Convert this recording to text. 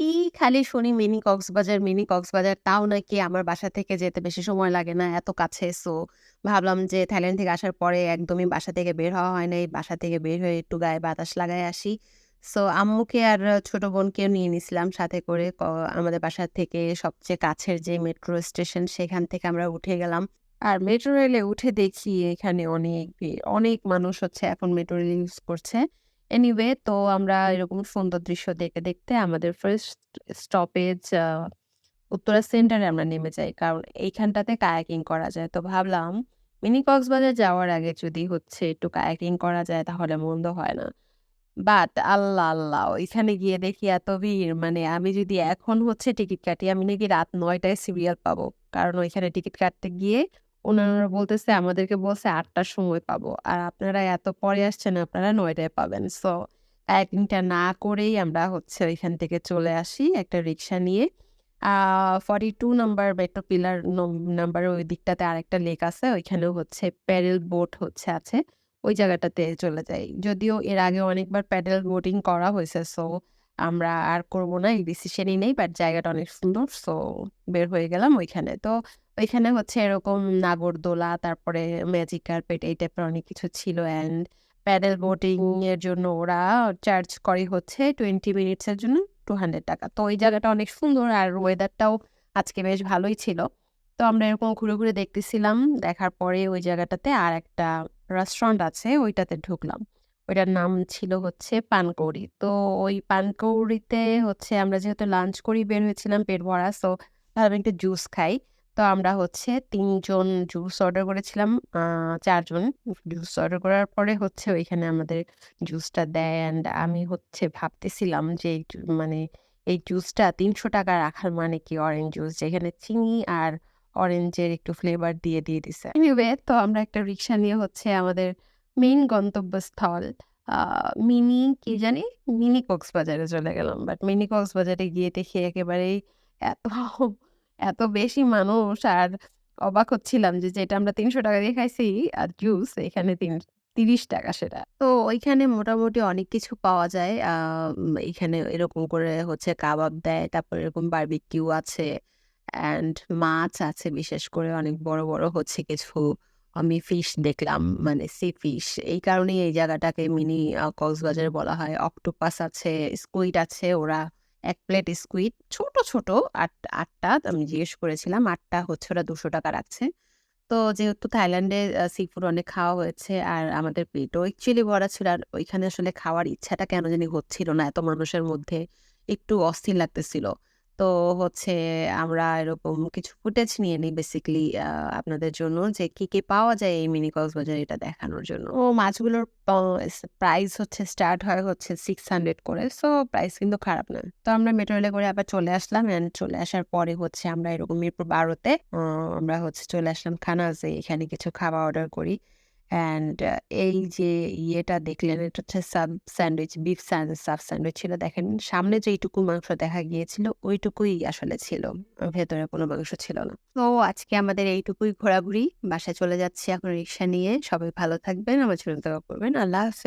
কি খালি শুনি মিনি কক্সবাজার, মিনি কক্সবাজার। তাও নাকি আমার বাসা থেকে যেতে বেশি সময় লাগে না, এত কাছে। সো ভাবলাম যে থাইল্যান্ড থেকে আসার পরে একদমই বাসা থেকে বের হওয়া হয় নাই। বাসা থেকে বের হয়ে একটু গায়ে বাতাস লাগায় আসি। সো আম্মুকে আর ছোট বোনকেও নিয়ে নিছিলাম সাথে করে। আমাদের বাসা থেকে সবচেয়ে কাছের যে মেট্রো স্টেশন সেখান থেকে আমরা উঠে গেলাম। আর মেট্রো রেলে উঠে দেখি এখানে অনেক। অনেক মানুষ হচ্ছে এখন মেট্রো রেল ইউজ করছে। এনিওয়ে তো আমরা এরকম সুন্দর দৃশ্য দেখতে, দেখতে আমাদের ফার্স্ট স্টপেজ উত্তরা সেন্টারে আমরা নেমে যাই। কারণ এইখানটাতে কায়াকিং করা যায়। তো ভাবলাম মিনি কক্সবাজার যাওয়ার আগে যদি হচ্ছে একটু কায়াকিং করা যায় তাহলে মন্দ হয় না। বাট আল্লাহ, আল্লাহ! ওইখানে গিয়ে দেখি এত ভিড় মানে আমি যদি এখন হচ্ছে টিকিট কাটি আমি নাকি রাত নয়টায় সিরিয়াল পাবো। কারণ ওইখানে টিকিট কাটতে গিয়ে উনারা বলতেছে, আমাদেরকে বলছে ৮ টার সময় পাবো। আর আপনারা এত পরে আসছেন, আপনারা নয়টায় পাবেন। সো কায়াকিংটা না করেই আমরা হচ্ছে ওইখান থেকে চলে আসি একটা রিক্সা নিয়ে। আ 42 নাম্বার মেট্রো পিলার নম নাম্বারের ওই দিকটাতে আরেকটা লেক আছে। ওইখানেও হচ্ছে প্যাডেল বোট হচ্ছে, আছে। ওই জায়গাটাতে চলে যাই। যদিও এর আগে অনেকবার প্যাডেল বোটিং করা হয়েছে, সো আমরা আর করব না। এই ডিসিশনই নেই। বাট জায়গাটা অনেক সুন্দর। সো বের হয়ে গেলাম ওইখানে। তো ওইখানে হচ্ছে এরকম নাগরদোলা, তারপরে ম্যাজিক কার্পেট এই টাইপের অনেক কিছু ছিল। অ্যান্ড প্যাডেল বোটিং এর জন্য ওরা চার্জ করে হচ্ছে 20 মিনিটস এর জন্য ৳200 তো ওই জায়গাটা অনেক সুন্দর আর ওয়েদারটাও আজকে বেশ ভালোই ছিল। তো আমরা এরকম ঘুরে, ঘুরে দেখতেছিলাম। দেখার পরে ওই জায়গাটাতে আরেকটা রেস্টুরেন্ট আছে ওইটাতে ঢুকলাম। ওইটার নাম ছিল হচ্ছে পানকৌড়ি। তো ওই পানকৌড়িতে হচ্ছে আমরা যেহেতু লাঞ্চ করেই বের হয়েছিলাম পেট ভরা। সো ভাবলাম একটু জুস খাই। তো আমরা হচ্ছে তিনজন জুস অর্ডার করেছিলাম। চারজন জুস অর্ডার করার পরে হচ্ছে ওইখানে আমাদের জুসটা দেয়। অ্যান্ড আমি হচ্ছে ভাবতেছিলাম যে মানে এই জুসটা ৳৩০০ রাখার মানে কি অরেঞ্জ জুস যেখানে চিনি আর অরেঞ্জের একটু ফ্লেভার দিয়ে, দিয়ে দিছে। এনিওয়ে তো আমরা একটা রিক্সা নিয়ে হচ্ছে আমাদের মেইন গন্তব্যস্থল মিনি কি জানি? মিনি কক্সবাজারে চলে গেলাম। বাট মিনি কক্সবাজারে গিয়ে দেখি একেবারেই এত, এত বেশি মানুষ আর অবাক হচ্ছিলাম যে যেটা আমরা ৳৩০০ দিয়ে খাইছি আর জুস এখানে তিন ৳৩০ সেটা। তো ওইখানে মোটামুটি অনেক কিছু পাওয়া যায়। এখানে এরকম করে হচ্ছে কাবাব দেয়। তারপর এরকম বারবিকিউ আছে। অ্যান্ড মাছ আছে বিশেষ করে অনেক বড়, বড় হচ্ছে কিছু আমি ফিশ দেখলাম মানে সি ফিশ। এই কারণেই এই জায়গাটাকে মিনি কক্সবাজার বলা হয়। অক্টোপাস আছে, স্কুইড আছে। ওরা ১ প্লেট স্কুইড ছোট, ছোট আট আটটা আমি জিজ্ঞেস করেছিলাম। আটটা হচ্ছে ওরা ৳২০০ রাখছে। তো যেহেতু থাইল্যান্ডে সি-ফুড অনেক খাওয়া হয়েছে আর আমাদের পেটও একচুয়ালি ভরা ছিল। আর ওইখানে আসলে খাওয়ার ইচ্ছাটা কেন জানি হচ্ছিল না। এত মানুষের মধ্যে একটু অস্থির লাগতেছিল। তো হচ্ছে আমরা এরকম কিছু ফুটেজ নিয়ে নিই বেসিক্যালি আ আপনাদের জন্য যে কি, কি পাওয়া যায় এই মিনি কক্সবাজারে এটা দেখানোর জন্য। ও মাছগুলোর প্রাইস হচ্ছে স্টার্ট হয় হচ্ছে 600 করে। সো প্রাইস কিন্তু খারাপ না। তো আমরা মেট্রো রেলে করে আবার চলে আসলাম। অ্যান্ড চলে আসার পরে হচ্ছে আমরা এরকম মিরপুর বারোতে আমরা হচ্ছে চলে আসলাম খানাজে। এখানে কিছু খাবার অর্ডার করি। অ্যান্ড এই যে ইয়েটা দেখলেন এটা হচ্ছে sub sandwich, beef sandwich sub sandwich ছিল। দেখেন সামনে যেইটুকু মাংস দেখা গিয়েছিল ওইটুকুই আসলে ছিল। ভেতরে কোনো মাংস ছিল না। তো আজকে আমাদের এইটুকুই ঘোরাঘুরি। বাসায় চলে যাচ্ছি এখন রিক্সা নিয়ে। সবাই ভালো থাকবেন। আমার ছোট করবেন। আল্লাহ হাফেজ।